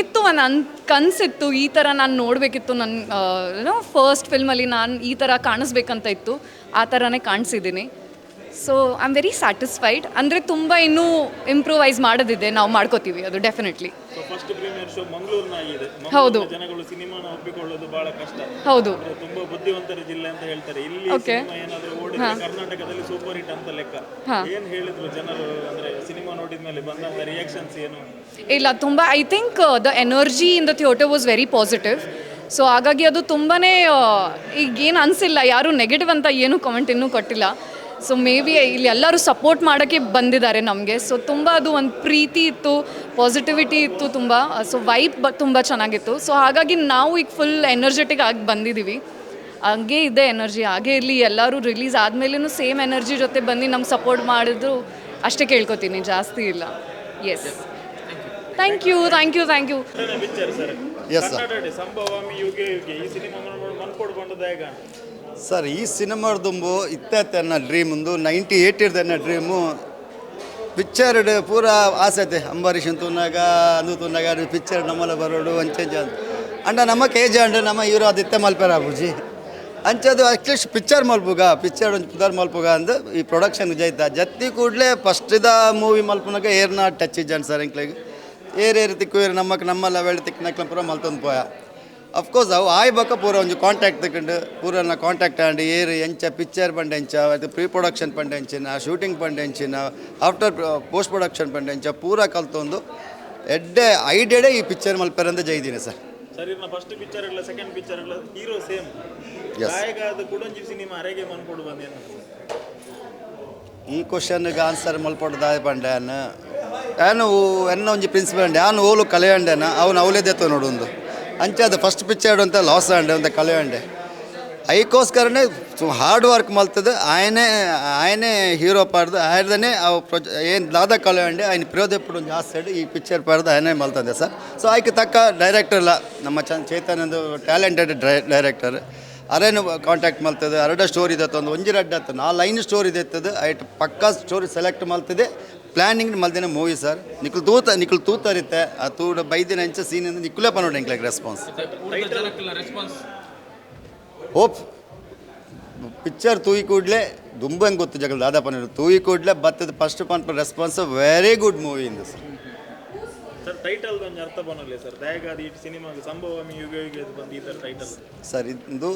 ಇತ್ತು ಒಂದು ಅನ್ ಕನಸಿತ್ತು, ಈ ಥರ ನಾನು ನೋಡಬೇಕಿತ್ತು ನನ್ನ ಫಸ್ಟ್ ಫಿಲ್ಮಲ್ಲಿ ನಾನು ಈ ಥರ ಕಾಣಿಸ್ಬೇಕಂತ ಇತ್ತು, ಆ ಥರನೇ ಕಾಣಿಸಿದ್ದೀನಿ. So I am very satisfied ಅಂದರೆ ತುಂಬ ಇನ್ನೂ ಇಂಪ್ರೂವೈಸ್ ಮಾಡೋದಿದೆ. ನಾವು ಮಾಡ್ಕೋತೀವಿ ಅದು ಡೆಫಿನೆಟ್ಲಿ ಹೌದು. ಮಂಗಳೂರಿನ ಜನಗಳು ಸಿನಿಮಾನ ಒಪ್ಪಿಕೊಳ್ಳೋದು ಬಹಳ ಕಷ್ಟ. ಹೌದು. ಅಂದ್ರೆ ತುಂಬಾ ಬುದ್ಧಿವಂತರ ಜಿಲ್ಲೆ ಅಂತ ಹೇಳ್ತಾರೆ. ಇಲ್ಲಿ Okay. ಸಿನಿಮಾ ಏನಾದ್ರೂ ಓಡಿದ್ರೆ ಹಾ. ಕರ್ನಾಟಕದಲ್ಲಿ ಸೂಪರ್ ಹಿಟ್ ಅಂತ ಲೆಕ್ಕ. ಹಾ. ಏನ್ ಹೇಳಿದ್ರು ಜನರು? ಅಂದ್ರೆ ಸಿನಿಮಾ ನೋಡಿದ ಮೇಲೆ ಬಂದಂತ ರಿಯಾಕ್ಷನ್ಸ್ ಏನು? ಇಲ್ಲ ತುಂಬ I think the energy in the theatre was very positive so ಹಾಗಾಗಿ ಅದು ತುಂಬಾ ಈಗೇನು ಅನಿಸಿಲ್ಲ. ಯಾರೂ ನೆಗೆಟಿವ್ ಅಂತ ಏನೂ ಕಮೆಂಟ್ ಇನ್ನೂ ಕೊಟ್ಟಿಲ್ಲ. ಸೊ ಮೇ ಬಿ ಇಲ್ಲಿ ಎಲ್ಲರೂ ಸಪೋರ್ಟ್ ಮಾಡೋಕ್ಕೆ ಬಂದಿದ್ದಾರೆ ನಮಗೆ. ಸೊ ತುಂಬ ಅದು ಒಂದು ಪ್ರೀತಿ ಇತ್ತು ಪಾಸಿಟಿವಿಟಿ ಇತ್ತು ತುಂಬ. ಸೊ ವೈಬ್ ಬ ತುಂಬ ಚೆನ್ನಾಗಿತ್ತು. ಸೊ ಹಾಗಾಗಿ ನಾವು ಈಗ ಫುಲ್ ಎನರ್ಜೆಟಿಕ್ ಆಗಿ ಬಂದಿದ್ದೀವಿ ಹಂಗೆ ಇದೆ ಎನರ್ಜಿ ಹಾಗೆ ಇರಲಿ ಎಲ್ಲರೂ ರಿಲೀಸ್ ಆದಮೇಲೂ ಸೇಮ್ ಎನರ್ಜಿ ಜೊತೆ ಬಂದು ನಮ್ಗೆ ಸಪೋರ್ಟ್ ಮಾಡಿದ್ರು ಅಷ್ಟೇ ಕೇಳ್ಕೊತೀನಿ ಜಾಸ್ತಿ ಇಲ್ಲ. Yes thank you thank you thank you picture sir, ಈ ಸಿನಿಮಾ ಇತ್ತ ಡ್ರೀಮ್ ಒಂದು ನೈಂಟಿ ಏಯ್ಟ್ ಇರ್ದನ್ನ ಡ್ರೀಮು ಪಿಕ್ಚರ್ ಪೂರ ಆಸೆ ಐತೆ ಅಂಬರೀಷ್ ತೂನಾಗ ಅಂದು ತೂನಾಗ ಪಿಕ್ಚರ್ ನಮ್ಮಲ್ಲ ಬರೋಡು ಅಂಚೆಂಜ ಅಂತ ಅಂಡ ನಮ್ಮ ಕೇಜ್ ಅಂಡ ನಮ್ಮ ಇವರು ಆದಿತ್ಯ ಮಲ್ಪರ ಬುಜಿ ಅಂಚದು ಅಟ್ಲೀಸ್ಟ್ ಪಿಕ್ಚರ್ ಮಲ್ಪುಗ ಪಿಕ್ಚರ್ ಒಂದು ಪುದರ್ ಮಲ್ಪುಗ ಅಂದು ಈ ಪ್ರೊಡಕ್ಷನ್ ಜೈತ. ಜತ್ತಿ ಕೂಡಲೇ ಫಸ್ಟ್ ಇದ ಮೂವಿ ಮಲ್ಪುನಾಗ ಏರ್ನ ಟಚ್ ಇಜ್ಜಾನ್ ಸರ್ ಎಂಕ್ಲೆಗೆ ಏರ್ ಏರ್ ತಿಕ್ಕು ಏರ್ ನಮ್ಮಕ್ಕೆ ನಮ್ಮಲ್ಲ ವೇಳೆ ತಿಕ್ಕ ನಕ್ಲ ಪೂರ ಮಲ್ತೊಂದು ಪೋಯ. ಅಫ್ಕೋರ್ಸ್ ಅವು ಆಯ್ಬೇಕ ಪೂರ ಒಂದು ಕಾಂಟ್ಯಾಕ್ಟ್ ತಗೊಂಡು ಪೂರನ ಕಾಂಟ್ಯಾಕ್ಟ್ ಆಂಡಿ ಏರು ಎಂಚ ಪಿಕ್ಚರ್ ಪಂಡ ಎಂಚ ಅದು ಪ್ರೀ ಪ್ರೊಡಕ್ಷನ್ ಪಂಡ ಎಂಚಿನ ಶೂಟಿಂಗ್ ಪಂಡ ಎಂಚಿನ ಆಫ್ಟರ್ ಪೋಸ್ಟ್ ಪ್ರೊಡಕ್ಷನ್ ಪಂಡ ಎಂಚ ಪೂರ ಕಲ್ತೊಂದು ಎಡ್ಡೆ ಐಡೆಡೆ ಈ ಪಿಕ್ಚರ್ ಮಲ್ಪರಂದ ಜೈದಿನ ಸರ್. ಸರ್ ಇರ್ನ ಫಸ್ಟ್ ಪಿಕ್ಚರ್ ಇಲ್ಲ ಸೆಕೆಂಡ್ ಪಿಕ್ಚರ್ ಇಲ್ಲ ಹೀರೋ ಸೇಮ್ Yes. ಗಾಯಗಾದ ಕುಡಂಜಿ ಸಿನಿಮಾ ಅರೆಗೆ ಮನ್ಕೊಡು ಬಂದೇನು ಈ ಕ್ವಶನ್ಗೆ ಆನ್ಸರ್ ಮಲ್ಪಡ್ದಾಯ ಪಂಡ್ಯಾನ ಏನು ಎನ್ನ ಒಂಜಿ ಪ್ರಿನ್ಸಿಪಲ್ ಅಂಡೆ ಆನು ಓಲು ಕಲೆಯಂಡೆನ ಅವನು ನೋಡು ನೋಡೊಂದು ಅಂಚೆ ಅದು ಫಸ್ಟ್ ಪಿಕ್ಚರ್ಡ್ ಅಂತ ಲಾಸ್ ಆಂಡೆ ಕಲೆ ಕಳೆಯಂಡೆ ಐಕೋಸ್ಕರನೇ ಹಾರ್ಡ್ ವರ್ಕ್ ಮಲ್ತದೆ. ಆಯನೇ ಆಯನೇ ಹೀರೋ ಪಾಡ್ದು ಆಯ್ದನೇ ಅವು ಏನು ದಾದ ಕಳೆಯಂಡೆ ಆಯ್ನ ಪ್ರಯೋದಪುಡು ಜಾಸ್ತಿ ಈ ಪಿಕ್ಚರ್ ಪಾಡ್ದು ಆಯನೇ ಮಲ್ತದೆ ಸರ್. ಸೊ ಆಯ್ಕೆ ತಕ್ಕ ಡೈರೆಕ್ಟರ್ ಇಲ್ಲ. ನಮ್ಮ ಚಂದ ಚೇತನದು ಟ್ಯಾಲೆಂಟೆಡ್ ಡೈರೆಕ್ಟರ್ ಅರೇನು ಕಾಂಟ್ಯಾಕ್ಟ್ ಮಲ್ತದೆ. ಅರಡ ಸ್ಟೋರಿ ಇದೆ ಒಂದು ಒಂಜಿ ರಡ್ಡ ನಾಲ್ಕು ಲೈನ್ ಸ್ಟೋರಿ ಇದೆ ಐಟ್ ಪಕ್ಕಾ ಸ್ಟೋರಿ ಸೆಲೆಕ್ಟ್ ಮಲ್ತಿದೆ. ಪ್ಲಾನಿಂಗ್ ಮಲ್ದಿನ ಮೂವಿ ಸರ್ ನಿಕ್ಲು ತೂತ ನಿಕ್ಲು ತೂತರಿತ್ತೆ. ಆ ತೂಡ ಬೈದಿನ ಎಂಚ ಅಂದ್ರೆ ನಿಕ್ಲೇ ಪನೋಡಿ ಎಂಕ್ಲಾಗ ರೆಸ್ಪಾನ್ಸ್ ಓಪ್ ಪಿಕ್ಚರ್ ತೂಯಿ ಕೂಡಲೇ ದುಂಬ ಹೆಂಗೆ ಗೊತ್ತು ಜಗಳ ದಾದಾಪನ ತೂಯಿ ಕೂಡಲೇ ಬತ್ತದ ಫಸ್ಟ್ ಪನ್ ರೆಸ್ಪಾನ್ಸ್ ವೆರಿ ಗುಡ್ ಮೂವಿ ಇಂದ ಸರ್. ಸರ್ ಇದು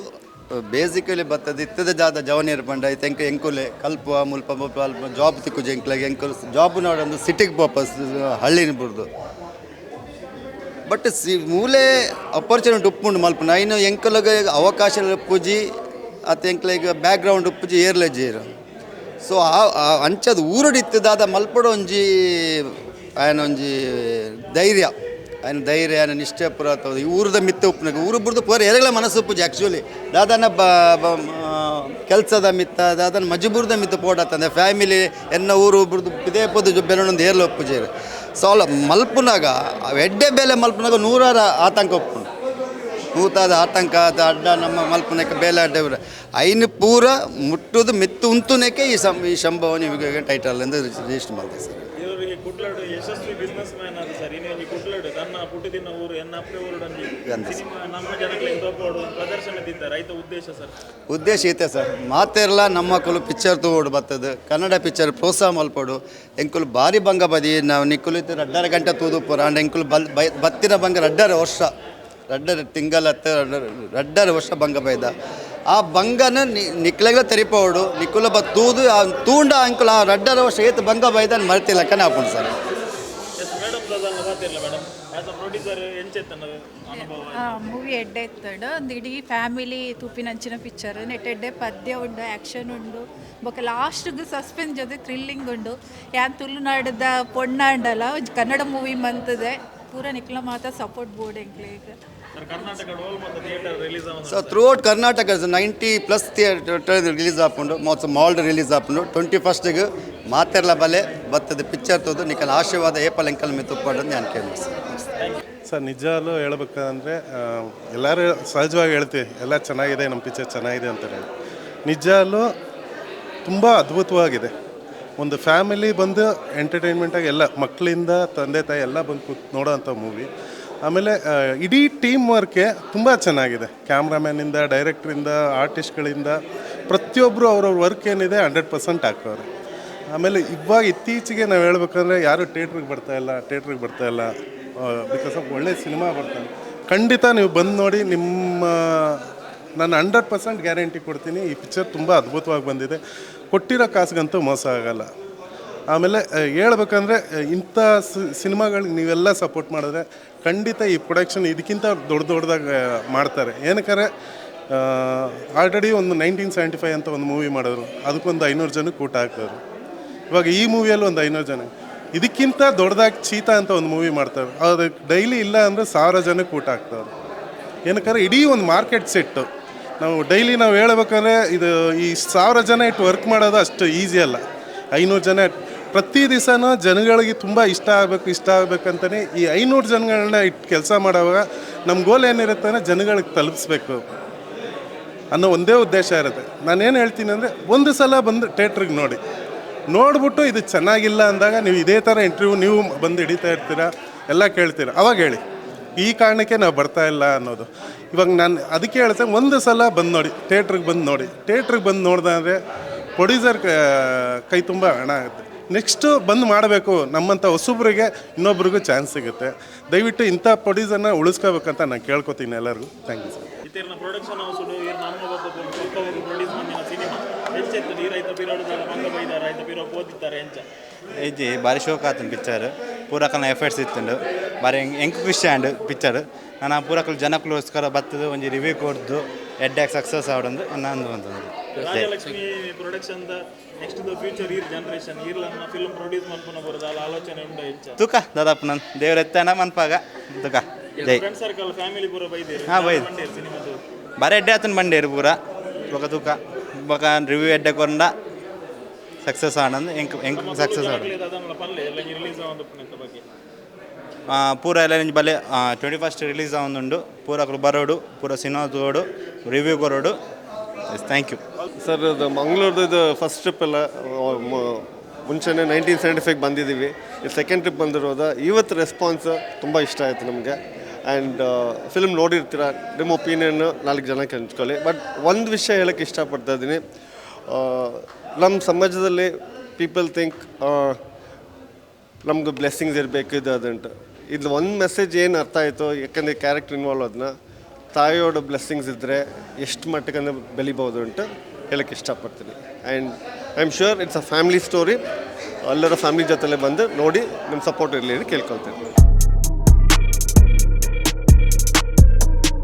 ಬೇಸಿಕಲಿ ಬತ್ತದ ಇತ್ತದ ಜಾದ ಜವನಿಯರ್ ಪಂಡ. ಐತೆ ಎಂಕ ಎಂಕುಲೆ ಕಲ್ಪ ಮುಲ್ಪ ಮುಲ್ಪ, ಅಲ್ಪ ಜಾಬ್ ತಿಕ್ಕುಜಿ ಎಂಕ್ಲಾಗ ಎಂಕುಲ್ ಜಾಬ್ ನೋಡೊಂದು ಸಿಟಿಗೆ ಪರ್ಪಸ್ ಹಳ್ಳಿನ ಬಿಡ್ದು. ಬಟ್ ಸಿ ಮೂಲೆ ಅಪರ್ಚುನಿಟಿ ಉಪ್ಪುಂಡು ಮಲ್ಪನ. ಇನ್ನು ಎಂಕಲಗ ಅವಕಾಶ ಉಪ್ಪುಜಿ ಅತ್ತ ಎಂಕ್ಲೆಗ್ ಬ್ಯಾಕ್ಗ್ರೌಂಡ್ ಉಪ್ಪುಜಿ ಏರ್ಲೆಜೀರು ಸೊ ಆ ಅಂಚದ ಊರುಡಿತ್ತದಾದ ಮಲ್ಪಡ ಒಂಜಿ ಆಯನ ಒಂಜಿ ಧೈರ್ಯ. ఆయన ಧೈರ್ಯ ఆయన ನಿಷ್ಠೆ ಪುರ ಈ ಊರದ ಮಿತ್ತ ಉಪ್ಪನಾಗ ಊರು ಬಿಡ್ದು ಪೂರ ಎರಗಲ ಮನಸ್ಸು ಉಪ್ಪುಜಿ ಆ್ಯಕ್ಚುಲಿ ದಾದನ ಬ ಕೆಲಸದ ಮಿತ್ತ ದಾದನ ಮಜಬೂರ್ದ ಮಿತ್ತ ಪೋಡತ್ತಂದೆ ಫ್ಯಾಮಿಲಿ ಎನ್ನ ಊರು ಬಿಡ್ದು ಇದೇ ಪೊದ್ದು ಬೆರೊಂದು ಏರ್ಲ ಉಪ್ಪುಜೇರು ಸೊ ಅಲ್ಲ ಮಲ್ಪುನಾಗ ಎಡ್ಡೆ ಬೇಲೆ ಮಲ್ಪುನಾಗ ನೂರಾರ ಆತಂಕ ಉಪ್ಪು ನೂತಾದ ಆತಂಕ ಅದ ಅಡ್ಡ ನಮ್ಮ ಮಲ್ಪನಕ್ಕೆ ಬೇಲೆ ಅಡ್ಡ ಇವ್ರ ಐನು ಪೂರ ಮುಟ್ಟುದು ಮಿತ್ತು ಉಂತುನಕ್ಕೆ ಈ ಸಂ ಈ ಶಂಭವನಿ ಟೈಟಲ್ ಎಂದು ರಿಜಿಸ್ಟರ್ ಮಾಡಿದೆ ಸರ್ ಪುಟ್ಟದಿನ ಊರು ಎನ್ನ ಅಪ್ಪೆ ಊರು ಸಿನಿಮಾ ನಮ್ಮ ಜನಗಳಿಗೆ ತೋಪೋಡು ಪ್ರದರ್ಶನ ದಿದ್ದಾರೆ ರೈತ ಉದ್ದೇಶ ಸರ್? ಉದ್ದೇಶ ಐತೆ ಸರ್. ಮಾತೆರ್ಲ ನಮ್ಮ ಮಕ್ಕಳು ಪಿಕ್ಚರ್ ತಗೋಡು ಬರ್ತದೆ. ಕನ್ನಡ ಪಿಕ್ಚರ್ ಪ್ರೋತ್ಸಾಹ ಮಲ್ಪಡು. ಎಂಕುಲು ಭಾರಿ ಭಂಗ ಬದಿ. ನಾವು ನಿಕ್ಕುಲು ಇತ್ತು ರಡ್ಡರ ಗಂಟೆ ತೂದು ಪೂರ. ಅಂಡ್ ಎಂಕುಲು ಬಲ್ ಬತ್ತಿನ ಭಂಗ ರಡ್ಡರ ವರ್ಷ. ರಡ್ಡರ ತಿಂಗಳತ್ತ ರಡ್ಡರ ವರ್ಷ ಭಂಗ ಬೈದ. ಆ ಭಂಗನ ನಿಕ್ಲೆಗ ತೆರಿಪೋಡು. ನಿಕ್ಕುಲ ಬ ತೂದು ಆ ತೂಂಡ ಅಂಕುಲ ಆ ರಡ್ಡರ ವರ್ಷ ಏತು ಭಂಗ ಬೈದ ಮರ್ತಿಲ್ಲ ಕಣ ಹಾಕೊಂಡು ಸರ್. ಮೇಡಮ್ ಮೂವಿ ಎಡ್ಡೆ ಎತ್ತಡು. ಒಂದು ಇಡೀ ಫ್ಯಾಮಿಲಿ ತೂಪಿನಂಚಿನ ಪಿಕ್ಚರ್ ನೆಟ್ಟೆಡ್ಡೆ ಪದ್ಯ ಉಂಡು ಆ್ಯಕ್ಷನ್ ಉಂಡು. ಬೊಕ್ಕ ಲಾಸ್ಟ್ಗೆ ಸಸ್ಪೆನ್ಸ್ ಜೊತೆ ಥ್ರಿಲ್ಲಿಂಗ್ ಉಂಡು. ಯಾನ್ ತುಳುನಾಡದ ಪೊಣ್ಣ ಅಂಡಲ್ಲ ಕನ್ನಡ ಮೂವಿ ಮಂತದೆ. ಪೂರ ನಿಕ್ಲ ಮಾತ ಸಪೋರ್ಟ್ ಬೋರ್ಡ್ ಆಗ so throughout Karnataka ninety plus theatre release ಆಪುಂಡು. ಮೋಸ ಮಾಲ್ಡ್ ರಿಲೀಸ್ ಆಪುಂಡು. ಟ್ವೆಂಟಿ ಫಸ್ಟಿಗೆ ಮಾತೆರ್ಲ ಬಲೆ ಬತ್ತದ ಪಿಕ್ಚರ್ ತೋದು ನಿಕಲ್ ಆಶೀರ್ವಾದ ಏಪಲ್ ಎಂಕಲ್ ಮೇ ತುಪ್ಪಡು ನಾನು ಕೇಳಿ ಸರ್ ನಿಜಾಲು ಹೇಳ್ಬೇಕಂದ್ರೆ ಎಲ್ಲರೂ ಸಹಜವಾಗಿ ಹೇಳ್ತೀವಿ, ಎಲ್ಲ ಚೆನ್ನಾಗಿದೆ, ನಮ್ಮ ಪಿಕ್ಚರ್ ಚೆನ್ನಾಗಿದೆ ಅಂತ ಹೇಳಿ. ನಿಜಾಲು ತುಂಬ ಅದ್ಭುತವಾಗಿದೆ. ಒಂದು ಫ್ಯಾಮಿಲಿ ಬಂದು ಎಂಟರ್ಟೈನ್ಮೆಂಟಾಗಿ ಎಲ್ಲ ಮಕ್ಕಳಿಂದ, ತಂದೆ, ತಾಯಿ ಎಲ್ಲ ಬಂದು ಕೂತ್ ನೋಡೋವಂಥ ಮೂವಿ ಆಮೇಲೆ ಇಡೀ ಟೀಮ್ ವರ್ಕೆ ತುಂಬ ಚೆನ್ನಾಗಿದೆ. ಕ್ಯಾಮ್ರಾಮ್ಯಾನಿಂದ ಡೈರೆಕ್ಟ್ರಿಂದ ಆರ್ಟಿಸ್ಟ್ಗಳಿಂದ ಪ್ರತಿಯೊಬ್ಬರು ಅವ್ರವ್ರ ವರ್ಕ್ ಏನಿದೆ ಹಂಡ್ರೆಡ್ ಪರ್ಸೆಂಟ್ ಹಾಕೋರು ಆಮೇಲೆ ಇವಾಗ ಇತ್ತೀಚೆಗೆ ನಾವು ಹೇಳ್ಬೇಕಂದ್ರೆ ಯಾರು ಥಿಯೇಟ್ರಿಗೆ ಬರ್ತಾ ಇಲ್ಲ ಥಿಯೇಟ್ರಿಗೆ ಬರ್ತಾ ಇಲ್ಲ ಬಿಕಾಸ್ ಆಫ್ ಒಳ್ಳೆ ಸಿನಿಮಾ ಬರ್ತಾನೆ ಖಂಡಿತ ನೀವು ಬಂದು ನೋಡಿ, ನಿಮ್ಮ ನಾನು ಹಂಡ್ರೆಡ್ ಪರ್ಸೆಂಟ್ ಗ್ಯಾರಂಟಿ ಕೊಡ್ತೀನಿ. ಈ ಪಿಕ್ಚರ್ ತುಂಬ ಅದ್ಭುತವಾಗಿ ಬಂದಿದೆ. ಕೊಟ್ಟಿರೋ ಕಾಸಿಗಂತೂ ಮೋಸ ಆಗಲ್ಲ. ಆಮೇಲೆ ಹೇಳ್ಬೇಕಂದ್ರೆ ಇಂಥ ಸಿನಿಮಾಗಳಿಗೆ ನೀವೆಲ್ಲ ಸಪೋರ್ಟ್ ಮಾಡಿದ್ರೆ ಖಂಡಿತ ಈ ಪ್ರೊಡಕ್ಷನ್ ಇದಕ್ಕಿಂತ ದೊಡ್ಡ ದೊಡ್ಡದಾಗಿ ಮಾಡ್ತಾರೆ. ಏನಕ್ಕಾರೆ ಆಲ್ರೆಡಿ ಒಂದು ನೈನ್ಟೀನ್ ಸೆವೆಂಟಿ ಫೈವ್ ಅಂತ ಒಂದು ಮೂವಿ ಮಾಡಿದ್ರು. ಅದಕ್ಕೊಂದು ಐನೂರು ಜನಕ್ಕೆ ಊಟ ಹಾಕಿದ್ರು ಇವಾಗ ಈ ಮೂವಿಯಲ್ಲಿ ಒಂದು ಐನೂರು ಜನ. ಇದಕ್ಕಿಂತ ದೊಡ್ಡದಾಗಿ ಚೀತಾ ಅಂತ ಒಂದು ಮೂವಿ ಮಾಡ್ತಾರೆ. ಅದು ಡೈಲಿ ಇಲ್ಲ ಅಂದರೆ ಸಾವಿರ ಜನಕ್ಕೆ ಊಟ ಹಾಕ್ತಾರೆ. ಏನಕ್ಕಾದ್ರೆ ಇಡೀ ಒಂದು ಮಾರ್ಕೆಟ್ ಸೆಟ್ಟು ನಾವು ಡೈಲಿ ನಾವು ಹೇಳ್ಬೇಕಂದ್ರೆ ಇದು ಈ ಸಾವಿರ ಜನ ಇಟ್ಟು ವರ್ಕ್ ಮಾಡೋದು ಅಷ್ಟು ಈಸಿ ಅಲ್ಲ. ಐನೂರು ಜನ ಪ್ರತಿ ದಿವಸನೂ ಜನಗಳಿಗೆ ತುಂಬ ಇಷ್ಟ ಆಗಬೇಕು, ಇಷ್ಟ ಆಗಬೇಕಂತಲೇ ಈ ಐನೂರು ಜನಗಳನ್ನ ಇಟ್ಟು ಕೆಲಸ ಮಾಡೋವಾಗ ನಮ್ಮ ಗೋಲ್ ಏನಿರುತ್ತೆ ಅಂದರೆ ಜನಗಳಿಗೆ ತಲುಪಿಸ್ಬೇಕು. ಅನ್ನೋ ಒಂದೇ ಉದ್ದೇಶ ಇರುತ್ತೆ. ನಾನೇನು ಹೇಳ್ತೀನಿ ಅಂದರೆ, ಒಂದು ಸಲ ಬಂದು ಥೇಟ್ರಿಗೆ ನೋಡಿ. ನೋಡ್ಬಿಟ್ಟು ಇದು ಚೆನ್ನಾಗಿಲ್ಲ ಅಂದಾಗ ನೀವು ಇದೇ ಥರ ಇಂಟರ್ವ್ಯೂ ನೀವು ಬಂದು ಹಿಡಿತಾ ಇರ್ತೀರಾ? ಎಲ್ಲ ಕೇಳ್ತೀರಾ? ಅವಾಗ ಹೇಳಿ. ಈ ಕಾರಣಕ್ಕೆ ನಾವು ಬರ್ತಾ ಇಲ್ಲ ಅನ್ನೋದು. ಇವಾಗ ನಾನು ಅದಕ್ಕೆ ಹೇಳ್ತೇನೆ ಒಂದು ಸಲ ಬಂದು ನೋಡಿ ಥಿಯೇಟ್ರಿಗೆ ಬಂದು ನೋಡಿ. ಥಿಯೇಟ್ರಿಗೆ ಬಂದು ನೋಡ್ದೆ ಪ್ರೊಡ್ಯೂಸರ್ ಕೈ ತುಂಬ ಹಣ ಆಗುತ್ತೆ. ನೆಕ್ಸ್ಟು ಬಂದು ಮಾಡಬೇಕು. ನಮ್ಮಂಥ ಹೊಸಬ್ರಿಗೆ ಇನ್ನೊಬ್ರಿಗೂ ಚಾನ್ಸ್ ಸಿಗುತ್ತೆ. ದಯವಿಟ್ಟು ಇಂಥ ಪ್ರೊಡ್ಯೂಸರ್ನ ಉಳಿಸ್ಕೋಬೇಕಂತ ನಾನು ಕೇಳ್ಕೊತೀನಿ ಎಲ್ಲರಿಗೂ. ಥ್ಯಾಂಕ್ ಯು ಸರ್ ಎಂಚೆತ್ತು ಈ ರೈತ ಪಿರೋಡು ಮಂಗ ಬೈದಾರ ರೈತ ಪಿರೋ ಓದಿದ್ದಾರೆ ಎಂಚ. ಇಜ್ಜಿ ಭಾರಿ ಶೋಕ್ ಆತನ ಪಿಕ್ಚರ್ ಪೂರಕಲ್ನ ಎಫರ್ಟ್ಸ್ ಇತ್ತುಂಡು. ಭಾರಿ ಎಂಕ್ ಖುಷಿ ಆಂಡ್ ಪಿಕ್ಚರ್ ನಾನು ಪೂರಕಲ್ ಜನಕ್ಕೋಸ್ಕರ ಬತ್ತದು ಒಂಜಿ ರಿವ್ಯೂ ಕೊಡ್ದು ಎಡ್ಡಾಗಿ ಸಕ್ಸಸ್ ಆವಡೊಂದು ನಂದು ಅಂತಂದು ರಾಜಲಕ್ಷ್ಮಿ ಪ್ರೊಡಕ್ಷನ್ ದ ನೆಕ್ಸ್ಟ್ ದ ಫ್ಯೂಚರ್ ಈರ್ ಜನರೇಷನ್ ಈರ್ಲನ್ನ ಫಿಲ್ಮ್ ಪ್ರೊಡ್ಯೂಸ್ ಮಾಡ್ಕೊಂಡು ಬರೋದು ಅಲ್ಲ ಆಲೋಚನೆ ಉಂಡ ಎಂಚ. ತುಕ ದಾದಾಪ್ ನನ್ನ ದೇವ್ರ ಎತ್ತಾನ ಮನ್ಪಾಗ. ತುಕ ಜೈ. ಫ್ರೆಂಡ್ ಸರ್ಕಲ್ ಫ್ಯಾಮಿಲಿ ಪೂರ ಬೈದೇರಿ. ಹಾ, ಬೈದು. ಬಾರಿ ಎಡ್ಡೆ ಆತನ ಬಂಡೇರು ಪೂರ. ಬೊಕ ತುಕ. ಬೊಕ ರಿವ್ಯೂ ಎಡ್ಡೆ ಕೊಂಡ ಸಕ್ಸಸ್ ಆಡಂದು ಎಂಕ್ ಎಂಕ್ ಸಕ್ಸಸ್ ಆ, ಪೂರ ಎಲ್ಲ ಬಲೆ ಟ್ವೆಂಟಿ ಫಸ್ಟ್ ರಿಲೀಸ್ ಆವೊಂದುಂಡು ಪೂರ ಅಕ್ಲು ಬರೋಡು ಪೂರ ಸಿನಿಮಾ ತೋಡು ರಿವ್ಯೂ ಕೊರೋಡು. ಥ್ಯಾಂಕ್ ಯು ಸರ್ ಇದು ಮಂಗಳೂರ್ದು ಇದು ಫಸ್ಟ್ ಟ್ರಿಪ್ ಎಲ್ಲ ಮುಂಚೆನೇ ನೈನ್ಟೀನ್ ಸೆವೆಂಟಿ ಫೈವ್ ಬಂದಿದ್ದೀವಿ. ಸೆಕೆಂಡ್ ಟ್ರಿಪ್ ಬಂದಿರೋದು ಇವತ್ತು ರೆಸ್ಪಾನ್ಸ್ ತುಂಬ ಇಷ್ಟ ಆಯಿತು ನಮಗೆ. ಆ್ಯಂಡ್ ಫಿಲ್ಮ್ ನೋಡಿರ್ತೀರ? ನಿಮ್ಮ ಒಪಿನಿಯನ್ ನಾಲ್ಕು ಜನಕ್ಕೆ ಹಂಚ್ಕೊಳ್ಳಿ ಬಟ್ ಒಂದು ವಿಷಯ ಹೇಳೋಕ್ಕೆ ಇಷ್ಟಪಡ್ತಾ ಇದ್ದೀನಿ. ನಮ್ಮ ಸಮಾಜದಲ್ಲಿ ಪೀಪಲ್ ಥಿಂಕ್ ನಮ್ಗೆ ಬ್ಲೆಸ್ಸಿಂಗ್ಸ್ ಇರಬೇಕು, ಇದು ಅದಂಟು ಇದು ಒಂದು ಮೆಸೇಜ್ ಏನು ಅರ್ಥ ಆಯಿತು, ಯಾಕಂದರೆ ಕ್ಯಾರೆಕ್ಟರ್ ಇನ್ವಾಲ್ವ್ ಅದನ್ನ ತಾಯಿಯೋಡ ಬ್ಲೆಸ್ಸಿಂಗ್ಸ್ ಇದ್ದರೆ ಎಷ್ಟು ಮಟ್ಟಕ್ಕೆ ಬೆಳಿಬೋದು ಅಂತ ಹೇಳಕ್ಕೆ ಇಷ್ಟಪಡ್ತೀನಿ. And I am sure it's a family story ಎಲ್ಲರ ಫ್ಯಾಮಿಲಿ ಜೊತೆಲೆ ಬಂದು ನೋಡಿ ನಿಮ್ಮ ಸಪೋರ್ಟ್ ಇರಲಿ ಅಂತ ಕೇಳ್ಕೊಳ್ತೀನಿ.